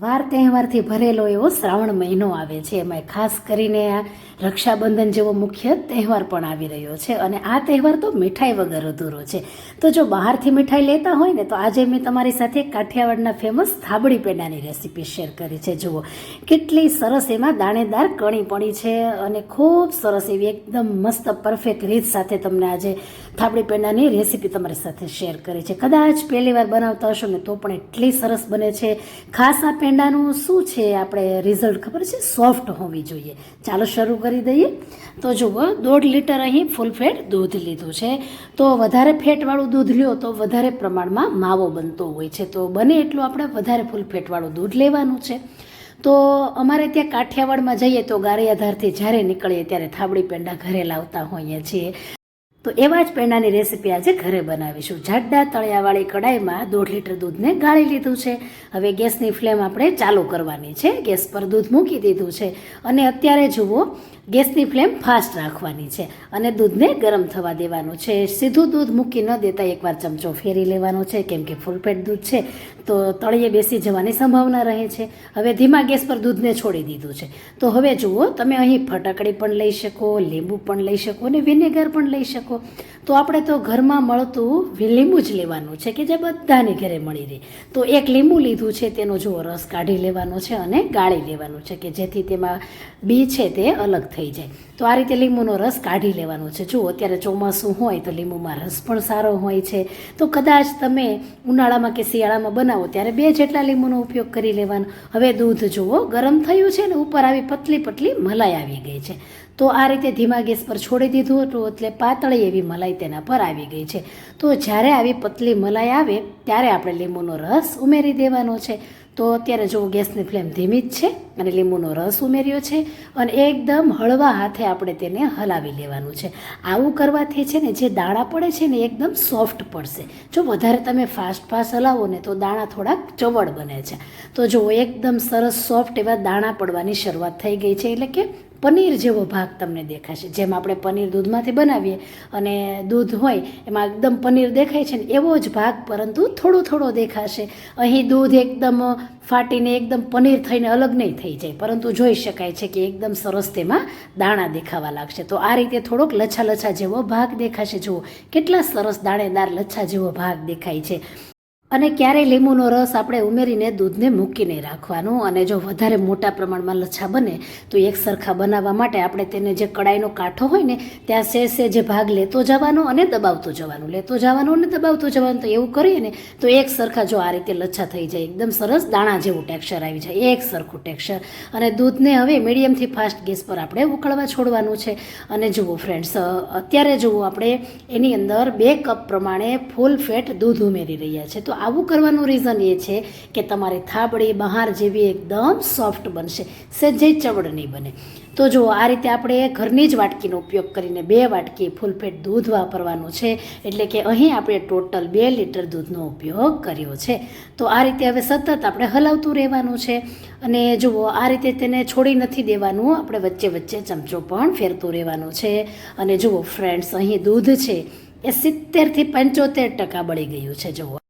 વાર તહેવારથી ભરેલો એવો શ્રાવણ મહિનો આવે છે. એમાં ખાસ કરીને આ રક્ષાબંધન જેવો મુખ્ય તહેવાર પણ આવી રહ્યો છે અને આ તહેવાર તો મીઠાઈ વગર અધૂરો છે. તો જો બહારથી મીઠાઈ લેતા હોય ને તો આજે મેં તમારી સાથે કાઠિયાવાડના ફેમસ થાબડી પેંડાની રેસીપી શેર કરી છે. જુઓ, કેટલી સરસ એમાં દાણેદાર કણી પડી છે અને ખૂબ સરસ એવી એકદમ મસ્ત પરફેક્ટ રીત સાથે તમને આજે થાબડી પેંડાની રેસીપી તમારી સાથે શેર કરી છે. કદાચ પહેલી વાર બનાવતા હશો ને તો પણ એટલી સરસ બને છે. ખાસ આ પેંડાનું શું છે આપણે રિઝલ્ટ ખબર છે? સોફ્ટ હોવી જોઈએ. ચાલો શરૂ કરી દઈએ. તો જુઓ, દોઢ લીટર અહીં ફૂલ ફેટ દૂધ લીધું છે. તો વધારે ફેટવાળું દૂધ લ્યો તો વધારે પ્રમાણમાં માવો બનતો હોય છે. તો બને એટલું આપણે વધારે ફૂલ ફેટવાળું દૂધ લેવાનું છે. તો અમારે ત્યાં કાઠિયાવાડમાં જઈએ તો ગારિયાધારથી જ્યારે નીકળીએ ત્યારે થાબડી પેંડા ઘરે લાવતા હોઈએ છીએ. તો એવા જ પેંડાની રેસીપી આજે ઘરે બનાવીશું. જાડા તળિયાવાળી કડાઈમાં દોઢ લીટર દૂધને ગાળી લીધું છે. હવે ગેસની ફ્લેમ આપણે ચાલુ કરવાની છે. ગેસ પર દૂધ મૂકી દીધું છે. અને અત્યારે જુઓ ગેસની ફ્લેમ ફાસ્ટ રાખવાની છે અને દૂધને ગરમ થવા દેવાનું છે. સીધું દૂધ મૂકી ન દેતા એકવાર ચમચો ફેરી લેવાનો છે, કેમ કે ફૂલપેટ દૂધ છે, તો તળિયે બેસી જવાની સંભાવના રહે છે. હવે ધીમા ગેસ પર દૂધને છોડી દીધું છે. તો હવે જુઓ, તમે અહીં ફટાકડી પણ લઈ શકો, લીંબુ પણ લઈ શકો અને વિનેગર પણ લઈ શકો. તો આપણે તો ઘરમાં મળતું લીંબુ જ લેવાનું છે કે જે બધાને ઘરે મળી રહે. તો એક લીંબુ લીધું છે, તેનો જુઓ રસ કાઢી લેવાનો છે અને ગાળી લેવાનું છે કે જેથી તેમાં બી છે તે અલગ થઈ જાય. તો આ રીતે લીંબુનો રસ કાઢી લેવાનો છે. જુઓ, અત્યારે ચોમાસું હોય તો લીંબુમાં રસ પણ સારો હોય છે. તો કદાચ તમે ઉનાળામાં કે શિયાળામાં બનાવો, ત્યારે બે જેટલા લીંબુનો ઉપયોગ કરી લેવાનો. હવે દૂધ જુઓ, ગરમ થયું છે ને ઉપર આવી પતલી પતલી મલાઈ આવી ગઈ છે. તો આ રીતે ધીમા ગેસ પર છોડી દીધું હતું, એટલે પાતળી એવી મલાઈ તેના પર આવી ગઈ છે. તો જ્યારે આવી પતલી મલાઈ આવે, ત્યારે આપણે લીંબુનો રસ ઉમેરી દેવાનો છે. તો અત્યારે જો ગેસની ફ્લેમ ધીમી જ છે અને લીંબુનો રસ ઉમેર્યો છે અને એકદમ હળવા હાથે આપણે તેને હલાવી લેવાનું છે. આવું કરવાથી છે ને જે દાણા પડે છે ને એકદમ સોફ્ટ પડશે. જો વધારે તમે ફાસ્ટ ફાસ્ટ હલાવો ને તો દાણા થોડાક ચવડ બને છે. તો જો એકદમ સરસ સોફ્ટ એવા દાણા પડવાની શરૂઆત થઈ ગઈ છે એટલે કે પનીર જેવો ભાગ તમને દેખાશે. જેમ આપણે પનીર દૂધમાંથી બનાવીએ અને દૂધ હોય એમાં એકદમ પનીર દેખાય છે ને એવો જ ભાગ પરંતુ થોડો થોડો દેખાશે. અહીં દૂધ એકદમ ફાટીને એકદમ પનીર થઈને અલગ નહીં થઈ જાય. પરંતુ જોઈ શકાય છે કે એકદમ સરસ તેમાં દાણા દેખાવા લાગશે. તો આ રીતે થોડોક લચ્છા લચ્છા જેવો ભાગ દેખાશે. જુઓ, કેટલા સરસ દાણેદાર લચ્છા જેવો ભાગ દેખાય છે. અને ક્યારેય લીંબુનો રસ આપણે ઉમેરીને દૂધને મૂકીને રાખવાનું. અને જો વધારે મોટા પ્રમાણમાં લચ્છા બને, તો એક સરખા બનાવવા માટે આપણે તેને જે કડાઈનો કાંઠો હોય ને, ત્યાં સે જે ભાગ લેતો જવાનો અને દબાવતો જવાનું. લેતો જવાનું અને દબાવતો જવાનું તો એવું કરીએ ને, તો એક સરખા જો આ રીતે લચ્છા થઈ જાય, એકદમ સરસ દાણા જેવું ટેક્સચર આવી જાય, એક સરખું ટેક્સચર. અને દૂધને હવે મીડિયમથી ફાસ્ટ ગેસ પર આપણે ઉકળવા છોડવાનું છે. અને જુઓ ફ્રેન્ડ્સ અત્યારે જુઓ આપણે, એની અંદર બે કપ પ્રમાણે ફૂલ ફેટ દૂધ ઉમેરી રહ્યા છે. તો આવું કરવાનું રીઝન એ છે કે તમારી થાબડી બહાર જેવી એકદમ સોફ્ટ બનશે સહેજે ચવડ નહીં બને. તો જો આ રીતે આપણે ઘરની જ વાટકીનો ઉપયોગ કરીને બે વાટકી ફૂલફેટ દૂધ વાપરવાનું છે, એટલે કે અહીં આપણે ટોટલ બે લીટર દૂધનો ઉપયોગ કર્યો છે. તો આ રીતે હવે સતત આપણે હલાવતું રહેવાનું છે અને જુઓ, આ રીતે તેને છોડી નથી દેવાનું, આપણે વચ્ચે વચ્ચે ચમચો પણ ફેરતું રહેવાનું છે. અને જુઓ ફ્રેન્ડ્સ અહીં દૂધ છે એ સિત્તેરથી પંચોતેર ટકા બળી ગયું છે, જુઓ.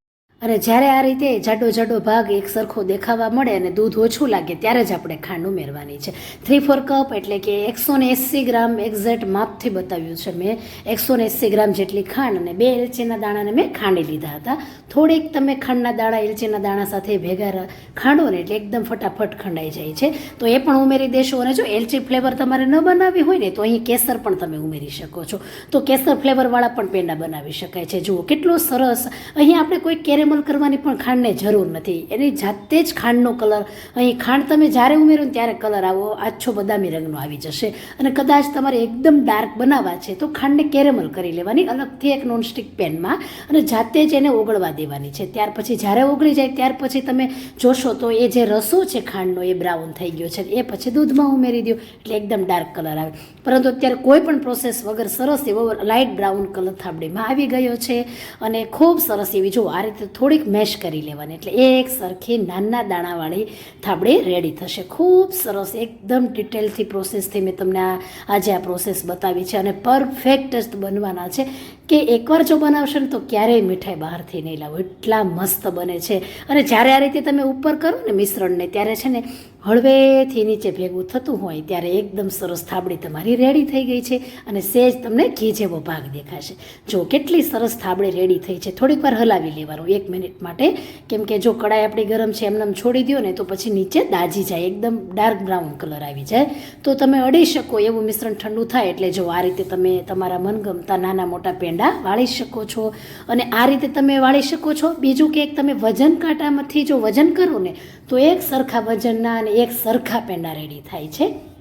અને જ્યારે આ રીતે જાડો જાડો ભાગ એક સરખો દેખાવા મળે અને દૂધ ઓછું લાગે, ત્યારે જ આપણે ખાંડ ઉમેરવાની છે. થ્રી ફોર કપ એટલે કે એકસો ને એંસી ગ્રામ એક્ઝેક્ટ માપથી બતાવ્યું છે મેં. એકસો ને એંસી ગ્રામ જેટલી ખાંડ અને બે એલચીના દાણાને મેં ખાંડી લીધા હતા. થોડીક તમે ખાંડના દાણા એલચીના દાણા સાથે ભેગા ખાંડો ને એટલે એકદમ ફટાફટ ખંડાઈ જાય છે. તો એ પણ ઉમેરી દેશો અને જો એલચી ફ્લેવર તમારે ન બનાવવી હોય ને, તો અહીં કેસર પણ તમે ઉમેરી શકો છો. તો કેસર ફ્લેવરવાળા પણ પેંડા બનાવી શકાય છે. જુઓ કેટલો સરસ. અહીં આપણે કોઈ કેરેમલ કરવાની પણ ખાંડને જરૂર નથી. એની જાતે જ ખાંડનો કલર, અહીં ખાંડ તમે જ્યારે ઉમેરો ને ત્યારે કલર આવો, આછો બદામી રંગનો આવી જશે. અને કદાચ તમારે એકદમ ડાર્ક બનાવવા છે તો ખાંડને કેરેમલ કરી લેવાની, અલગથી એક નોનસ્ટિક પેનમાં અને જાતે જ એને ઓગળવા દેવાની છે. ત્યાર પછી જ્યારે ઓગળી જાય, ત્યાર પછી તમે જોશો તો એ જે રસો છે ખાંડનો, એ બ્રાઉન થઈ ગયો છે એ પછી દૂધમાં ઉમેરી દો એટલે એકદમ ડાર્ક કલર આવે. પરંતુ અત્યારે કોઈ પણ પ્રોસેસ વગર સરસ એવો લાઇટ બ્રાઉન કલર થાબડીમાં આવી ગયો છે અને ખૂબ સરસ એવી જો આ રીતે થોડીક મેશ કરી લેવાની. એટલે એક સરખી નાના દાણાવાળી થાબડી રેડી થશે. ખૂબ સરસ, એકદમ ડિટેલથી પ્રોસેસથી મેં તમને આજે આ પ્રોસેસ બતાવી છે અને પરફેક્ટ જ બનવાના છે. કે એકવાર જો બનાવશો ને તો ક્યારેય મીઠાઈ બહારથી નહીં લાવો. એટલા મસ્ત બને છે. અને જ્યારે આ રીતે તમે ઉપર કરો ને મિશ્રણને, ત્યારે છે ને હળવેથી નીચે ભેગું થતું હોય ત્યારે એકદમ સરસ થાબડી તમારી રેડી થઈ ગઈ છે અને સેજ તમને ઘી જેવો ભાગ દેખાશે. જો કેટલી સરસ થાબડી રેડી થઈ છે, થોડીક વાર હલાવી લેવાનું. એક મિનિટ માટે. કેમ કે જો કડાઈ આપણી ગરમ છે, એમને છોડી દો ને તો પછી નીચે દાજી જાય, એકદમ ડાર્ક બ્રાઉન કલર આવી જાય. તો તમે અડી શકો એવું મિશ્રણ ઠંડુ થાય એટલે જો આ રીતે તમે તમારા મનગમતા નાના મોટા પેંડા વાળી શકો છો. અને આ રીતે તમે વાળી શકો છો. બીજું કે તમે વજન કાંટામાંથી જો વજન કરો ને, તો એક સરખા વજનના અને એક સરખા પેંડા રેડી થાય છે.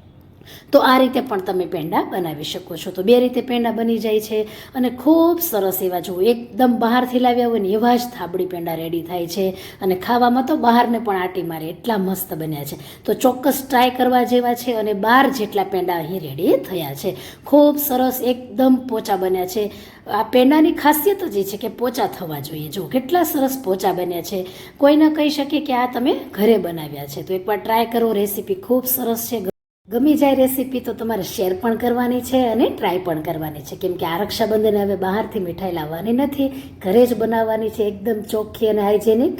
તો આ રીતે પણ તમે પેંડા બનાવી શકો છો. તો બે રીતે પેંડા બની જાય છે અને ખૂબ સરસ એવા જો એકદમ બહારથી લાવ્યા હોય ને એવા જ થાબડી પેંડા રેડી થાય છે. અને ખાવામાં તો બહારને પણ આટી મારે એટલા મસ્ત બન્યા છે. તો ચોક્કસ ટ્રાય કરવા જેવા છે અને બાર જેટલા પેંડા અહીં રેડી થયા છે. ખૂબ સરસ એકદમ પોચા બન્યા છે. આ પેંડાની ખાસિયત જ એ છે કે પોચા થવા જોઈએ. જો કેટલા સરસ પોચા બન્યા છે. કોઈ ન કહી શકે કે આ તમે ઘરે બનાવ્યા છે. તો એકવાર ટ્રાય કરો. રેસીપી ખૂબ સરસ છે. ગમી જાય રેસીપી તો તમારે શેર પણ કરવાની છે અને ટ્રાય પણ કરવાની છે. કેમ કે આ રક્ષાબંધન હવે બહારથી મીઠાઈ લાવવાની નથી, ઘરે જ બનાવવાની છે. એકદમ ચોખ્ખી અને હાઇજેનિક.